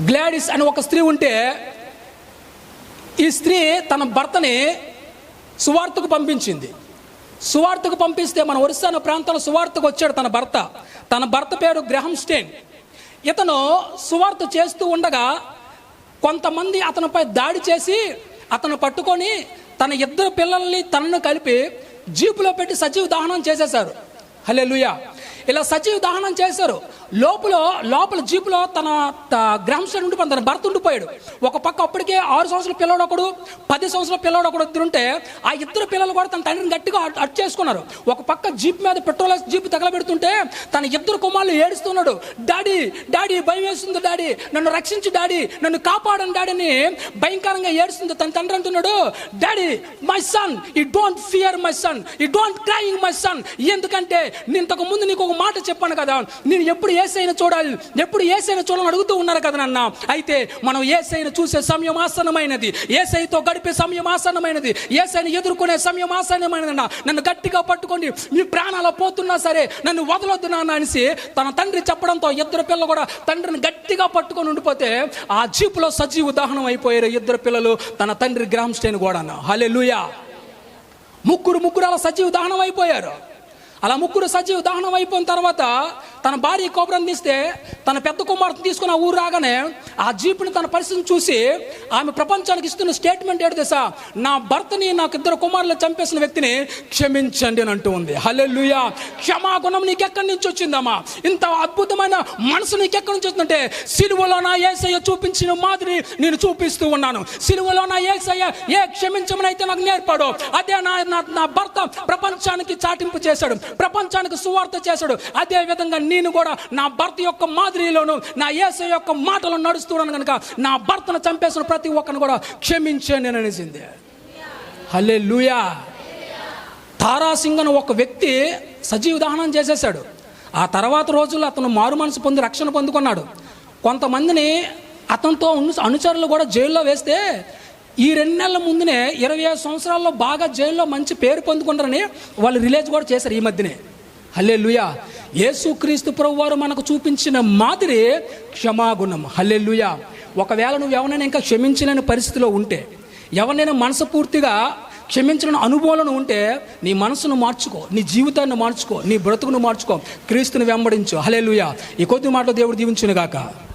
Gladys అని ఒక స్త్రీ ఉంటే ఈ స్త్రీ తన భర్తని సువార్తకు పంపించింది. సువార్తకు పంపిస్తే మన ఒరిస్సా ప్రాంతంలో సువార్తకు వచ్చాడు తన భర్త. తన భర్త పేరు గ్రహం స్టేన్. ఇతను సువార్త చేస్తూ ఉండగా కొంతమంది అతనిపై దాడి చేసి అతను పట్టుకొని తన ఇద్దరు పిల్లల్ని తనను కలిపి జీపులో పెట్టి సజీవ దహనం చేసేశారు. హలే ఇలా సజీవ దహనం చేశారు. లోపల లోపల జీపులో తన గ్రామస్థ ఉండిపోయి తన భర్త ఉండిపోయాడు. ఒక పక్క అప్పటికే ఆరు సంవత్సరాల పిల్లడు ఒకడు పది సంవత్సరాల పిల్లడు ఒకడు ఇద్దరుంటే ఆ ఇద్దరు పిల్లలు కూడా తన తండ్రిని గట్టిగా అట్- చేసుకున్నారు. ఒక పక్క జీప్ మీద పెట్రోల్ వేసి జీప్ తగలబెడుతుంటే తన ఇద్దరు కుమారులు ఏడుస్తున్నాడు డాడీ డాడీ భయం వేస్తుంది డాడీ నన్ను రక్షించు డాడీ నన్ను కాపాడను డాడీని భయంకరంగా ఏడుస్తుంది తన తండ్రి అంటున్నాడు. డాడీ మై సన్ ఈ డోంట్ ఫియర్ మై సన్ ఈ డోంట్ క్రైయింగ్ మై సన్ ఎందుకంటే నేను ఇంతకు ముందు నీకు ఒక మాట చెప్పాను కదా. నేను ఎప్పుడు ఏసైనా చూడాలి? ఎప్పుడు ఏసైనా చూడాలని అడుగుతూ ఉన్నారు కదా నాన్న. అయితే మనం ఏసైనా చూసే సమయం ఆసనమైనది ఏసైతో గడిపే సమయం ఆసనమైనది ఏసైని ఎదుర్కొనే సమయం ఆసన్నమైనది అన్న నన్ను గట్టిగా పట్టుకోండి. మీ ప్రాణాలు పోతున్నా సరే నన్ను వదలొద్దు నాన్న అనేసి తన తండ్రి చెప్పడంతో ఇద్దరు పిల్లలు కూడా తండ్రిని గట్టిగా పట్టుకొని ఉండిపోతే ఆ జీపులో సజీవ దహనం అయిపోయారు ఇద్దరు పిల్లలు తన తండ్రి గ్రామ్ స్టేన్ కూడా హలే ముగ్గురు ముగ్గురు అలా సజీవ దహనం అయిపోయారు. అలా ముగ్గురు సజీవ దహనం అయిపోయిన తర్వాత తన భార్య కోపరం తీస్తే తన పెద్ద కుమార్తెను తీసుకుని ఆ ఊరు రాగానే ఆ జీపుని తన పరిస్థితిని చూసి ఆమె ప్రపంచానికి ఇస్తున్న స్టేట్మెంట్ ఏంటి తెలుసా? నా భర్తని నాకు ఇద్దరు కుమారులు చంపేసిన వ్యక్తిని క్షమించండి అని అంటూ ఉంది. హల్లెలూయా క్షమాగుణం నీకెక్కడి నుంచి వచ్చిందమ్మా? ఇంత అద్భుతమైన మనసు నీకెక్కడి నుంచి వచ్చిందంటే సిలువలో నా ఏసయ్య చూపించిన మాదిరి నేను చూపిస్తూ ఉన్నాను. సిలువలో నా ఏసయ్య ఏ క్షమించమని అయితే నాకు నేర్పాడు అదే నా నా- భర్త ప్రపంచానికి చాటింపు చేశాడు ప్రపంచానికి సువార్త చేశాడు. అదే విధంగా నేను కూడా నా భర్త యొక్క మాదిరిలోను నా ఏసయ్య యొక్క మాటలు నడుస్తున్నాను కనుక నా భర్తను చంపేసిన ప్రతి ఒక్కరిని కూడా క్షమించాను నేను అనేసింది. హలే తారాసింగ్ అని ఒక వ్యక్తి సజీవ దహనం చేసేశాడు. ఆ తర్వాత రోజుల్లో అతను మారు మనసు పొంది రక్షణ పొందుకున్నాడు. కొంతమందిని అతనితో అనుచరులు కూడా జైల్లో వేస్తే ఈ రెండు నెలల ముందునే ఇరవై ఐదు సంవత్సరాల్లో బాగా జైల్లో మంచి పేరు పొందుకున్నారని వాళ్ళు రిలీజ్ కూడా చేశారు ఈ మధ్యనే. హల్లే లుయా యేసుక్రీస్తు ప్రభు వారు మనకు చూపించిన మాదిరి క్షమాగుణం. హల్లెల్లుయా ఒకవేళ నువ్వు ఎవరైనా ఇంకా క్షమించలేని పరిస్థితిలో ఉంటే ఎవరినైనా మనసుపూర్తిగా క్షమించిన అనుభవంలో ఉంటే నీ మనసును మార్చుకో నీ జీవితాన్ని మార్చుకో నీ బ్రతుకును మార్చుకో. క్రీస్తుని వెంబడించు. హలే ఈ కొద్ది మాటలు దేవుడు దీవించునుగాక. గాక